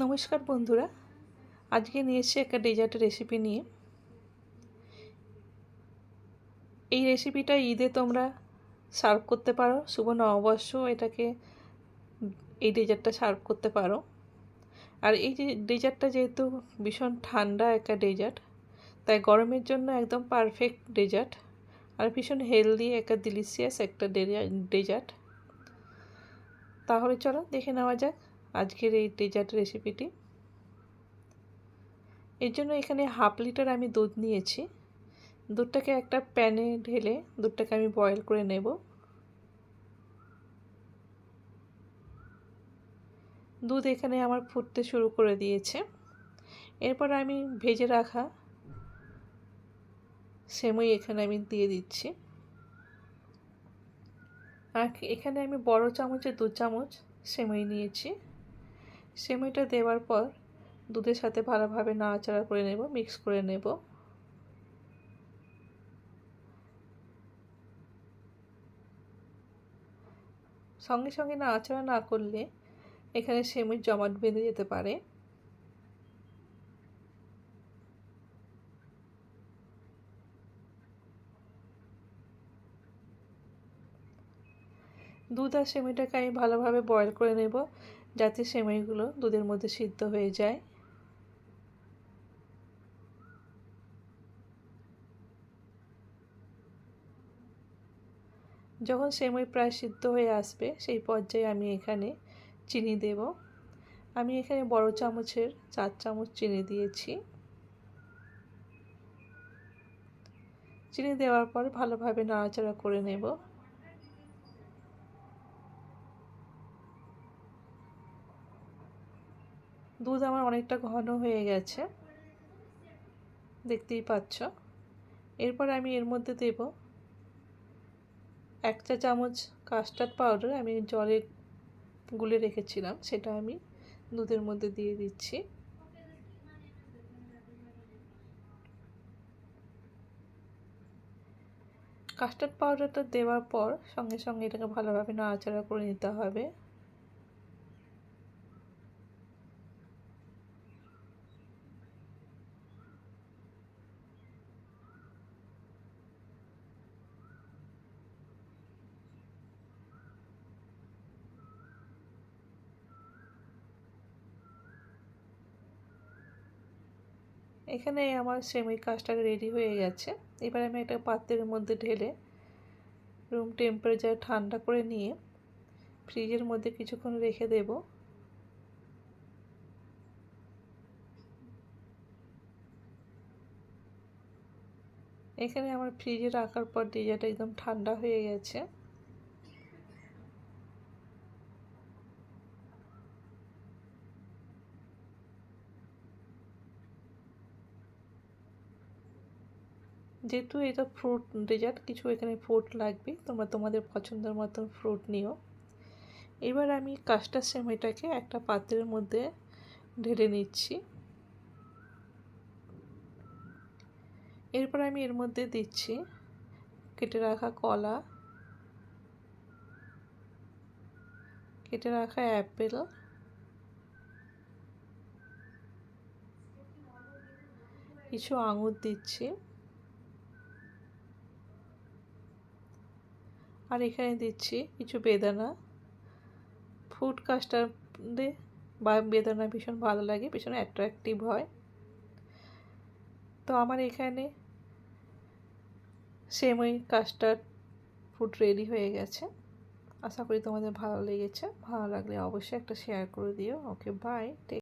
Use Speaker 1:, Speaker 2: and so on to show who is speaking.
Speaker 1: নমস্কার বন্ধুরা। আজকে নিয়ে এসেছি একটা ডেজার্টের রেসিপি নিয়ে। এই রেসিপিটা ঈদে তোমরা সার্ভ করতে পারো, শুভ নববর্ষ এটাকে এই ডেজার্টটা সার্ভ করতে পারো। আর এই যে ডেজার্টটা যেহেতু ভীষণ ঠান্ডা একটা ডেজার্ট তাই গরমের জন্য একদম পারফেক্ট ডেজার্ট আর ভীষণ হেলদি একটা ডিলিশিয়াস একটা ডেজার্ট তাহলে চলো দেখে নেওয়া যাক। আজকের এই ডেজার্ট রেসিপিটি এর জন্য এখানে হাফ লিটার আমি দুধ নিয়েছি। দুধটাকে একটা প্যানে ঢেলে দুধটাকে আমি বয়েল করে নেব। দুধ এখানে আমার ফুটতে শুরু করে দিয়েছে। এরপর আমি ভেজে রাখা সেমই এখানে আমি দিয়ে দিচ্ছি। আর এখানে আমি বড় চামচে দু চামচ সেমই নিয়েছি। সেমইটা দেওয়ার পর দুধের সাথে ভালোভাবে নাড়াচাড়া করে নেব, মিক্স করে নেব। সঙ্গে সঙ্গে নাড়াচাড়া না করলে এখানে সেমির জমাট বেঁধে যেতে পারে। দুধ আর সেমিটাকে আমি ভালোভাবে বয়েল করে নেব। যাতে সেমাইগুলো দুধের মধ্যে সিদ্ধ হয়ে যায়। যখন সেমাই প্রায় সিদ্ধ হয়ে আসবে, সেই পর্যায়ে আমি এখানে চিনি দেব। আমি এখানে বড় চামচের চার চামচ চিনি দিয়েছি। চিনি দেওয়ার পর ভালোভাবে নাড়াচাড়া করে নেব। দুধ আমার অনেকটা ঘন হয়ে গেছে। দেখতেই পাচ্ছ। এরপর আমি এর মধ্যে দেব এক চা চামচ কাস্টার্ড পাউডার আমি জলে গুলে রেখেছিলাম, সেটা আমি দুধের মধ্যে দিয়ে দিচ্ছি। কাস্টার্ড পাউডারটা দেওয়ার পর সঙ্গে সঙ্গে এটাকে ভালোভাবে নাড়াচাড়া করে নিতে হবে। এখানে আমার সেমি কাজটা রেডি হয়ে গেছে। এবার আমি একটা পাত্রের মধ্যে ঢেলে রুম টেম্পারেচার ঠান্ডা করে নিয়ে ফ্রিজের মধ্যে কিছুক্ষণ রেখে দেব। এখানে আমার ফ্রিজে রাখার পর ডিজারটা একদম ঠান্ডা হয়ে গেছে। যেহেতু এটা ফ্রুট ডেজার্ট কিছু এখানে ফ্রুট লাগবে। তোমরা তোমাদের পছন্দের মতন ফ্রুট নিও। এবার আমি কাস্টার সেমাইটাকে একটা পাত্রের মধ্যে ঢেলে নিচ্ছি। এরপর আমি এর মধ্যে দিচ্ছি কেটে রাখা কলা, কেটে রাখা অ্যাপেল, কিছু আঙুর দিচ্ছি। আর এখানে দিচ্ছি কিছু বেদানা। ফুড কাস্টার্ডে বা বেদানা ভীষণ ভালো লাগে, ভীষণ অ্যাট্রাকটিভ হয়। তো আমার এখানে সেমই কাস্টার্ড ফুড রেডি হয়ে গেছে। আশা করি তোমাদের ভালো লেগেছে। ভালো লাগলে অবশ্যই একটা শেয়ার করে দিও। Okay bye